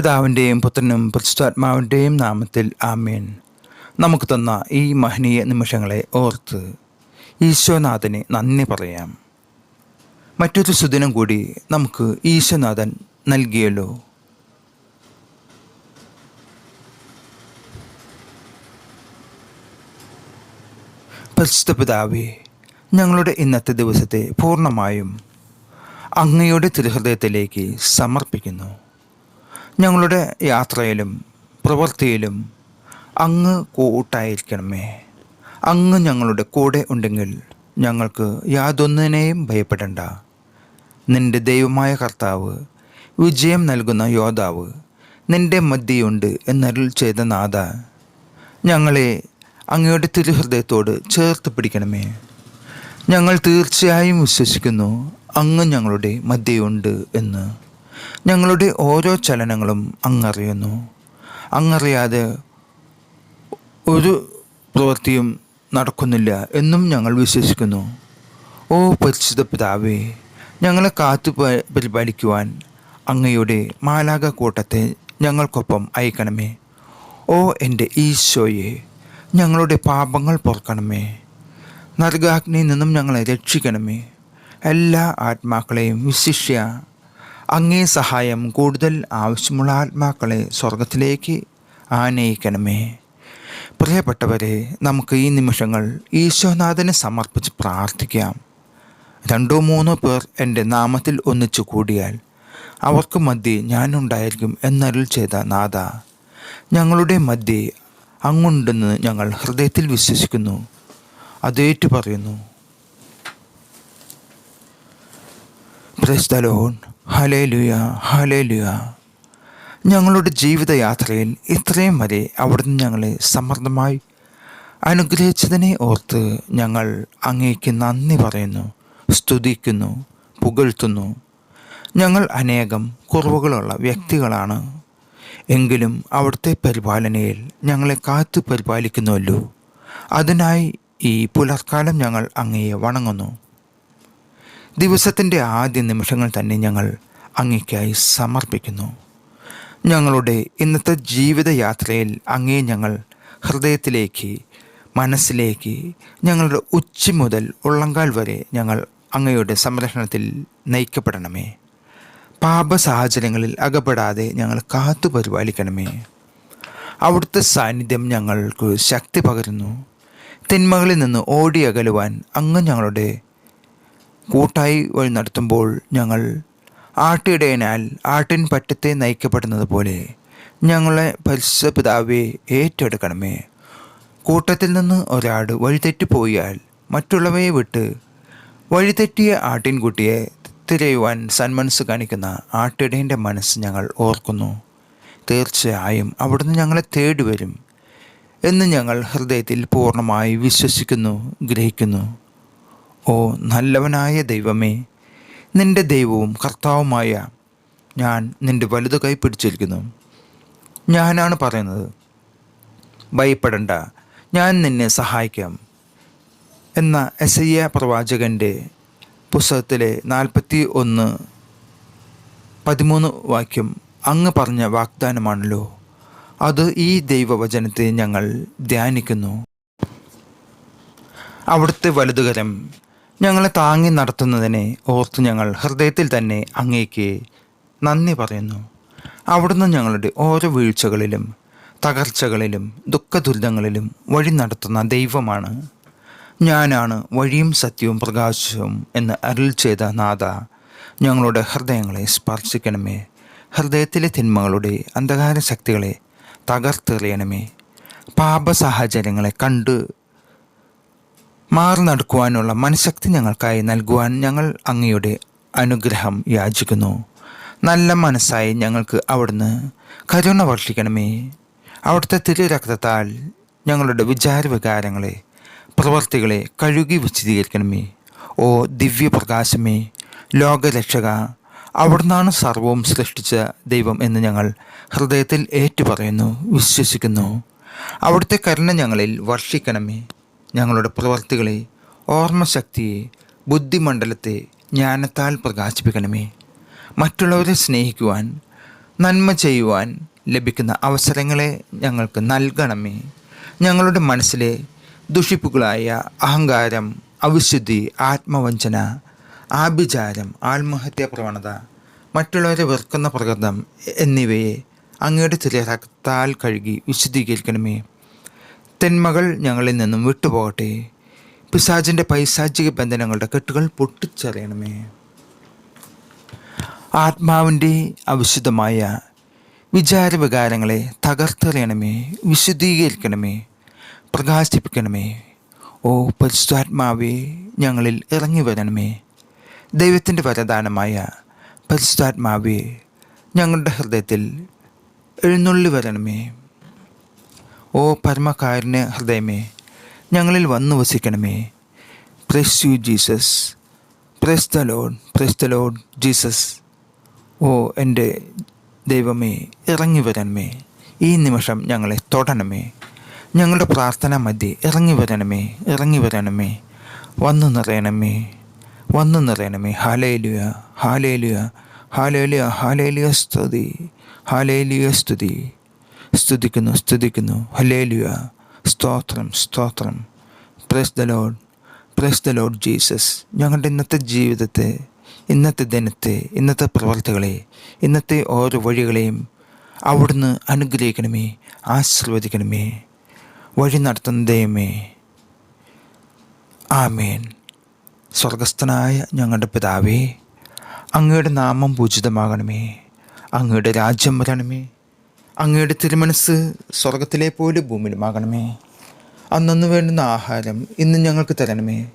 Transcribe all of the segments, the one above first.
പിതാവിന്റെയും പുത്രനും പരിശുദ്ധാത്മാവിന്റെയും നാമത്തിൽ ആമേൻ. നമുക്ക് തന്ന ഈ മഹനീയ നിമിഷങ്ങളെ ഓർത്ത് ഈശോനാഥന് നന്ദി പറയാം. മറ്റൊരു സുദിനം കൂടി നമുക്ക് ഈശോനാഥൻ നൽകിയല്ലോ. പരിശുദ്ധ പിതാവേ ഞങ്ങളുടെ ഇന്നത്തെ ദിവസത്തെ പൂർണമായും അങ്ങയുടെ തിരുഹൃദയത്തിലേക്ക് സമർപ്പിക്കുന്നു. ഞങ്ങളുടെ യാത്രയിലും പ്രവൃത്തിയിലും അങ്ങ് കൂട്ടായിരിക്കണമേ. അങ്ങ് ഞങ്ങളുടെ കൂടെ ഉണ്ടെങ്കിൽ ഞങ്ങൾക്ക് യാതൊന്നിനെയും ഭയപ്പെടേണ്ട. നിന്റെ ദൈവമായ കർത്താവ് വിജയം നൽകുന്ന യോദ്ധാവ് നിന്റെ മദ്യയുണ്ട് എന്നരുൾ ചെയ്ത നാഥ ഞങ്ങളെ അങ്ങയുടെ തിരുഹൃദയത്തോട് ചേർത്ത് പിടിക്കണമേ. ഞങ്ങൾ തീർച്ചയായും വിശ്വസിക്കുന്നു അങ്ങ് ഞങ്ങളുടെ മദ്യയുണ്ട് എന്ന്. ഞങ്ങളുടെ ഓരോ ചലനങ്ങളും അങ്ങറിയുന്നു. അങ്ങറിയാതെ ഒരു പ്രവൃത്തിയും നടക്കുന്നില്ല എന്നും ഞങ്ങൾ വിശ്വസിക്കുന്നു. ഓ പരിശുദ്ധ പിതാവേ ഞങ്ങളെ കാത്തു പരിപാലിക്കുവാൻ അങ്ങയുടെ മാലാക കൂട്ടത്തെ ഞങ്ങൾക്കൊപ്പം അയക്കണമേ. ഓ എന്റെ ഈശോയെ ഞങ്ങളുടെ പാപങ്ങൾ പൊറുക്കണമേ. നരകാഗ്നിയിൽ നിന്നും ഞങ്ങളെ രക്ഷിക്കണമേ. എല്ലാ ആത്മാക്കളെയും വിശിഷ്യ അങ്ങേ സഹായം കൂടുതൽ ആവശ്യമുള്ള ആത്മാക്കളെ സ്വർഗത്തിലേക്ക് ആനയിക്കണമേ. പ്രിയപ്പെട്ടവരെ നമുക്ക് ഈ നിമിഷങ്ങൾ ഈശോനാഥനെ സമർപ്പിച്ച് പ്രാർത്ഥിക്കാം. രണ്ടോ മൂന്നോ പേർ എന്റെ നാമത്തിൽ ഒന്നിച്ചു കൂടിയാൽ അവർക്ക് മധ്യേ ഞാനുണ്ടായിരിക്കും എന്നരുൾ ചെയ്ത നാഥ ഞങ്ങളുടെ മധ്യേ അങ്ങുണ്ടെന്ന് ഞങ്ങൾ ഹൃദയത്തിൽ വിശ്വസിക്കുന്നു. അതേറ്റു പറയുന്നു പ്രസ്തലോൺ ഹലേലുയ ഹലേലുയ ഞങ്ങളുടെ ജീവിതയാത്രയിൽ ഇത്രയും വരെ അവിടുന്ന് ഞങ്ങളെ സമ്മർദ്ദമായി അനുഗ്രഹിച്ചതിനെ ഓർത്ത് ഞങ്ങൾ അങ്ങേക്ക് നന്ദി പറയുന്നു സ്തുതിക്കുന്നു പുകഴ്ത്തുന്നു. ഞങ്ങൾ അനേകം കുറവുകളുള്ള വ്യക്തികളാണ്. എങ്കിലും അവിടുത്തെ പരിപാലനയിൽ ഞങ്ങളെ കാത്തു പരിപാലിക്കുന്നുവല്ലോ അതിനായി ഈ പുലർക്കാലം ഞങ്ങൾ അങ്ങയെ വണങ്ങുന്നു. ദിവസത്തിന്റെ ആദ്യ നിമിഷങ്ങൾ തന്നെ ഞങ്ങൾ അങ്ങേക്കായി സമർപ്പിക്കുന്നു. ഞങ്ങളുടെ ഇന്നത്തെ ജീവിതയാത്രയിൽ അങ്ങേ ഞങ്ങൾ ഹൃദയത്തിലേക്ക് മനസ്സിലേക്ക് ഞങ്ങളുടെ ഉച്ചി മുതൽ ഉള്ളങ്കാൽ വരെ ഞങ്ങൾ അങ്ങയുടെ സംരക്ഷണത്തിൽ നയിക്കപ്പെടണമേ. പാപ സാഹചര്യങ്ങളിൽ അകപ്പെടാതെ ഞങ്ങൾ കാത്തു പരിപാലിക്കണമേ. അവിടുത്തെ സാന്നിധ്യം ഞങ്ങൾക്ക് ശക്തി പകരുന്നു. തിന്മകളിൽ നിന്ന് ഓടിയകലുവാൻ അങ്ങ് ഞങ്ങളുടെ കൂട്ടായി വഴി നടത്തുമ്പോൾ ഞങ്ങൾ ആട്ടിടയനാൽ ആട്ടിൻ പറ്റത്തെ നയിക്കപ്പെടുന്നത് പോലെ ഞങ്ങളെ പരിശുദ്ധ പിതാവെ ഏറ്റെടുക്കണമേ. കൂട്ടത്തിൽ നിന്ന് ഒരാട് വഴിതെറ്റിപ്പോയാൽ മറ്റുള്ളവയെ വിട്ട് വഴിതെറ്റിയ ആട്ടിൻകുട്ടിയെ തിരയുവാൻ സന്മനസ് കാണിക്കുന്ന ആട്ടിടയന്റെ മനസ്സ് ഞങ്ങൾ ഓർക്കുന്നു. തീർച്ചയായും അവിടുന്ന് ഞങ്ങളെ തേടി വരും എന്ന് ഞങ്ങൾ ഹൃദയത്തിൽ പൂർണമായി വിശ്വസിക്കുന്നു ഗ്രഹിക്കുന്നു. ഓ നല്ലവനായ ദൈവമേ നിന്റെ ദൈവവും കർത്താവുമായ ഞാൻ നിന്റെ വലുത് കൈ പിടിച്ചിരിക്കുന്നു. ഞാനാണ് പറയുന്നത്. ഭയപ്പെടണ്ട ഞാൻ നിന്നെ സഹായിക്കാം. എന്ന എസ് ഐ പ്രവാചകന്റെ പുസ്തകത്തിലെ നാൽപ്പത്തി ഒന്ന് പതിമൂന്ന് വാക്യം അങ്ങ് പറഞ്ഞ വാഗ്ദാനമാണല്ലോ. അത് ഈ ദൈവവചനത്തെ ഞങ്ങൾ ധ്യാനിക്കുന്നു. അവിടുത്തെ വലുതുകരം ഞങ്ങളെ താങ്ങി നടത്തുന്നതിനെ ഓർത്ത് ഞങ്ങൾ ഹൃദയത്തിൽ തന്നെ അങ്ങേക്ക് നന്ദി പറയുന്നു. അവിടുന്ന് ഞങ്ങളുടെ ഓരോ വീഴ്ചകളിലും തകർച്ചകളിലും ദുഃഖദുരിതങ്ങളിലും വഴി നടത്തുന്ന ദൈവമാണ്. ഞാനാണ് വഴിയും സത്യവും പ്രകാശവും എന്ന് അരുൾ ചെയ്ത നാഥ ഞങ്ങളുടെ ഹൃദയങ്ങളെ സ്പർശിക്കണമേ. ഹൃദയത്തിലെ തിന്മകളുടെ അന്ധകാര ശക്തികളെ തകർത്തെറിയണമേ. പാപ സാഹചര്യങ്ങളെ കണ്ട് മാറി നടക്കുവാനുള്ള മനഃശക്തി ഞങ്ങൾക്കായി നൽകുവാൻ ഞങ്ങൾ അങ്ങയുടെ അനുഗ്രഹം യാചിക്കുന്നു. നല്ല മനസ്സായി ഞങ്ങൾക്ക് അവിടുന്ന് കരുണ വർഷിക്കണമേ. അവിടുത്തെ തിരു രക്തത്താൽ ഞങ്ങളുടെ വിചാരവികാരങ്ങളെ പ്രവൃത്തികളെ കഴുകി വിശദീകരിക്കണമേ ഓ ദിവ്യപ്രകാശമേ ലോകരക്ഷക അവിടുന്നാണ് സർവവും സൃഷ്ടിച്ച ദൈവം എന്ന് ഞങ്ങൾ ഹൃദയത്തിൽ ഏറ്റുപറയുന്നു വിശ്വസിക്കുന്നു. അവിടുത്തെ കരുണ ഞങ്ങളിൽ വർഷിക്കണമേ. ഞങ്ങളുടെ പ്രവർത്തികളെ ഓർമ്മശക്തിയെ ബുദ്ധിമണ്ഡലത്തെ ജ്ഞാനത്താൽ പ്രകാശിപ്പിക്കണമേ. മറ്റുള്ളവരെ സ്നേഹിക്കുവാൻ നന്മ ചെയ്യുവാൻ ലഭിക്കുന്ന അവസരങ്ങളെ ഞങ്ങൾക്ക് നൽകണമേ. ഞങ്ങളുടെ മനസ്സിലെ ദുഷിപ്പുകളായ അഹങ്കാരം അവിശുദ്ധി ആത്മവഞ്ചന ആഭിചാരം ആത്മഹത്യാ പ്രവണത മറ്റുള്ളവരെ വെറുക്കുന്ന പ്രകൃതം എന്നിവയെ അങ്ങയുടെ രക്താൽ കഴുകി വിശദീകരിക്കണമേ തെന്മകൾ ഞങ്ങളിൽ നിന്നും വിട്ടുപോകട്ടെ. പിസാജിന്റെ പൈശാചിക ബന്ധനങ്ങളുടെ കെട്ടുകൾ പൊട്ടിച്ചറിയണമേ. ആത്മാവിന്റെ അവിശുദ്ധമായ വിചാരവികാരങ്ങളെ തകർത്തെറിയണമേ വിശുദ്ധീകരിക്കണമേ പ്രകാശിപ്പിക്കണമേ. ഓ പരിശുദ്ധാത്മാവേ ഞങ്ങളിൽ ഇറങ്ങി വരണമേ. ദൈവത്തിന്റെ വരദാനമായ പരിശുദ്ധാത്മാവേ ഞങ്ങളുടെ ഹൃദയത്തിൽ എഴുന്നള്ളി വരണമേ. ഓ പരമകാരുണ്യ ഹൃദയമേ ഞങ്ങളിൽ വന്നു വസിക്കണമേ. Praise you Jesus praise the Lord praise the Lord Jesus ഓ എന്റെ ദൈവമേ ഇറങ്ങി വരണമേ. ഈ നിമിഷം ഞങ്ങളെ തൊടണമേ. ഞങ്ങളുടെ പ്രാർത്ഥന മതി ഇറങ്ങി വരണമേ ഇറങ്ങി വരണമേ. വന്നു നിറയണമേ. വന്നു നിറയണമേ. ഹാലേലുയ ഹാലേലുയ ഹാലേലുയ ഹാലേലുയ സ്തുതി. ഹാലേലുയ സ്തുതി. സ്തുതിക്കുന്നു സ്തുതിക്കുന്നു. ഹലേലുയ സ്തോത്രം സ്തോത്രം. Praise the Lord praise the Lord Jesus ഞങ്ങളുടെ ഇന്നത്തെ ജീവിതത്തെ ഇന്നത്തെ ദിനത്തെ ഇന്നത്തെ പ്രവർത്തികളെ ഇന്നത്തെ ഓരോ വഴികളെയും അവിടുന്ന് അനുഗ്രഹിക്കണമേ ആശീർവദിക്കണമേ. വഴി നടത്തുന്ന ദൈവമേ. ആമേൻ. സ്വർഗസ്ഥനായ ഞങ്ങളുടെ പിതാവേ അങ്ങയുടെ നാമം പൂജിതമാകണമേ. അങ്ങയുടെ രാജ്യം വരണമേ. അങ്ങയുടെ തിരുമനസ് സ്വർഗത്തിലെ പോലെ ഭൂമിയിലുമാകണമേ. അന്നു വേണ്ടുന്ന ആഹാരം ഇന്ന് ഞങ്ങൾക്ക് തരണമേ.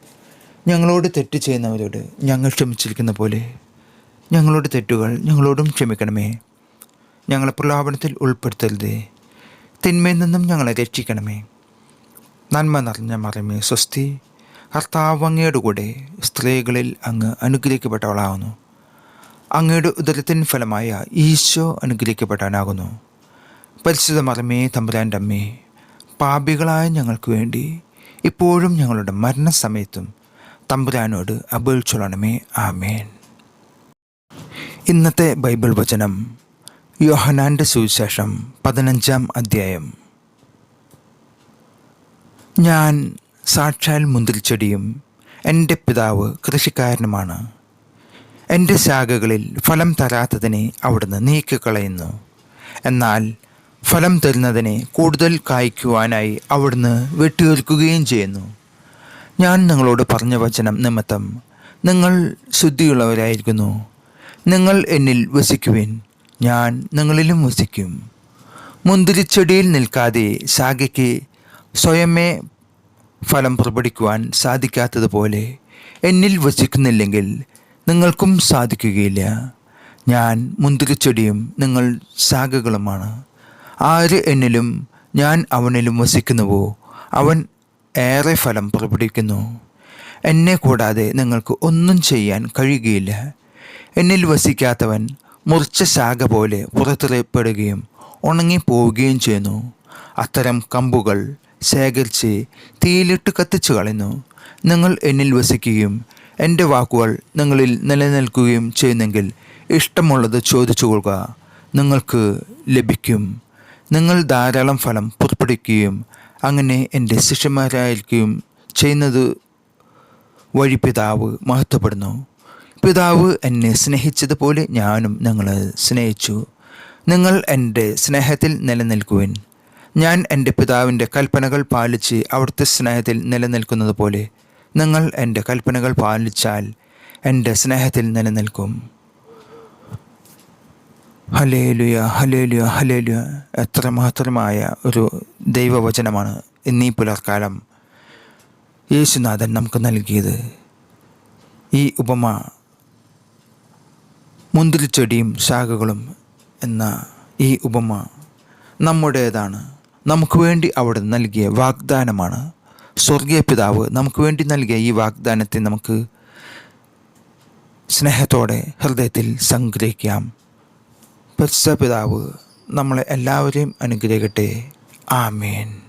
ഞങ്ങളോട് തെറ്റ് ചെയ്യുന്നവരോട് ഞങ്ങൾ ക്ഷമിച്ചിരിക്കുന്ന പോലെ. ഞങ്ങളുടെ തെറ്റുകൾ ഞങ്ങളോടും ക്ഷമിക്കണമേ. ഞങ്ങളെ പ്രലോഭനത്തിൽ ഉൾപ്പെടുത്തരുതേ. തിന്മയിൽ നിന്നും ഞങ്ങളെ രക്ഷിക്കണമേ. നന്മ നിറഞ്ഞ മറമേ സ്വസ്തി. കർത്താവ് അങ്ങയുടെ കൂടെ സ്ത്രീകളിൽ അങ്ങ് അനുഗ്രഹിക്കപ്പെട്ടവളാകുന്നു അങ്ങയുടെ ഉദരത്തിൻ ഫലമായ ഈശോ അനുഗ്രഹിക്കപ്പെട്ടവനാകുന്നു പരിശുദ്ധ മറമേ തമ്പുരാന്റെ അമ്മേ പാപികളായ ഞങ്ങൾക്ക് വേണ്ടി ഇപ്പോഴും ഞങ്ങളുടെ മരണസമയത്തും തമ്പുരാനോട് അപേക്ഷിച്ചോളണമേ ആമേൻ. ഇന്നത്തെ ബൈബിൾ വചനം യോഹനാന്റെ സുവിശേഷം പതിനഞ്ചാം അധ്യായം. ഞാൻ സാക്ഷാൽ മുന്തിരിച്ചെടിയും എന്റെ പിതാവ് കൃഷിക്കാരനുമാണ്. എന്റെ ശാഖകളിൽ ഫലം തരാത്തതിനെ അവിടുന്ന് നീക്കിക്കളയുന്നു. എന്നാൽ ഫലം തരുന്നതിനെ കൂടുതൽ കായ്ക്കുവാനായി അവിടുന്ന് വെട്ടിയൊരുക്കുകയും ചെയ്യുന്നു. ഞാൻ നിങ്ങളോട് പറഞ്ഞ വചനം നിമിത്തം നിങ്ങൾ ശുദ്ധിയുള്ളവരായിരിക്കുന്നു. നിങ്ങൾ എന്നിൽ വസിക്കുവിൻ. ഞാൻ നിങ്ങളിലും വസിക്കും. മുന്തിരിച്ചെടിയിൽ നിൽക്കാതെ ശാഖയ്ക്ക് സ്വയമേ ഫലം പുറപ്പെടുവിക്കുവാൻ സാധിക്കാത്തതുപോലെ എന്നിൽ വസിക്കുന്നില്ലെങ്കിൽ നിങ്ങൾക്കും സാധിക്കുകയില്ല. ഞാൻ മുന്തിരിച്ചെടിയും നിങ്ങൾ ശാഖകളുമാണ്. ആര് എന്നിലും ഞാൻ അവനിലും വസിക്കുന്നുവോ? അവൻ ഏറെ ഫലം പുറപ്പെടുവിക്കുന്നു എന്നെ കൂടാതെ നിങ്ങൾക്ക് ഒന്നും ചെയ്യാൻ കഴിയുകയില്ല. എന്നിൽ വസിക്കാത്തവൻ മുറിച്ച ശാഖ പോലെ പുറത്തെറിയപ്പെടുകയും ഉണങ്ങിപ്പോവുകയും ചെയ്യുന്നു. അത്തരം കമ്പുകൾ ശേഖരിച്ച് തീയിലിട്ട് കത്തിച്ചു കളയുന്നു. നിങ്ങൾ എന്നിൽ വസിക്കുകയും എന്റെ വാക്കുകൾ നിങ്ങളിൽ നിലനിൽക്കുകയും ചെയ്യുന്നെങ്കിൽ ഇഷ്ടമുള്ളത് ചോദിച്ചു കൊള്ളുക നിങ്ങൾക്ക് ലഭിക്കും. നിങ്ങൾ ധാരാളം ഫലം പുറപ്പെടുവിക്കുകയും അങ്ങനെ എന്റെ ശിഷ്യന്മാരായിരിക്കുകയും ചെയ്യുന്നത് വഴി പിതാവ് മഹത്വപ്പെടുന്നു. പിതാവ് എന്നെ സ്നേഹിച്ചതുപോലെ ഞാനും നിങ്ങളെ സ്നേഹിച്ചു. നിങ്ങൾ എന്റെ സ്നേഹത്തിൽ നിലനിൽക്കുവിൻ. ഞാൻ എന്റെ പിതാവിന്റെ കൽപ്പനകൾ പാലിച്ച് അവിടുത്തെ സ്നേഹത്തിൽ നിലനിൽക്കുന്നത് പോലെ നിങ്ങൾ എന്റെ കൽപ്പനകൾ പാലിച്ചാൽ എന്റെ സ്നേഹത്തിൽ നിലനിൽക്കും. ഹലേലുയ ഹലേലുയ ഹലേലുയ എത്ര മഹത്തരമായ ഒരു ദൈവവചനമാണ് ഇന്നീ പുലർക്കാലം യേശുനാഥൻ നമുക്ക് നൽകിയത്. ഈ ഉപമ മുന്തിരിച്ചെടിയും ശാഖകളും എന്ന ഈ ഉപമ നമ്മുടേതാണ്. നമുക്ക് വേണ്ടി അവിടെ നൽകിയ വാഗ്ദാനമാണ്. സ്വർഗീയ പിതാവ് നമുക്ക് വേണ്ടി നൽകിയ ഈ വാഗ്ദാനത്തെ നമുക്ക് സ്നേഹത്തോടെ ഹൃദയത്തിൽ സംഗ്രഹിക്കാം. പരിശുദ്ധ പിതാവ് നമ്മളെ എല്ലാവരെയും അനുഗ്രഹിക്കട്ടെ. ആമേൻ.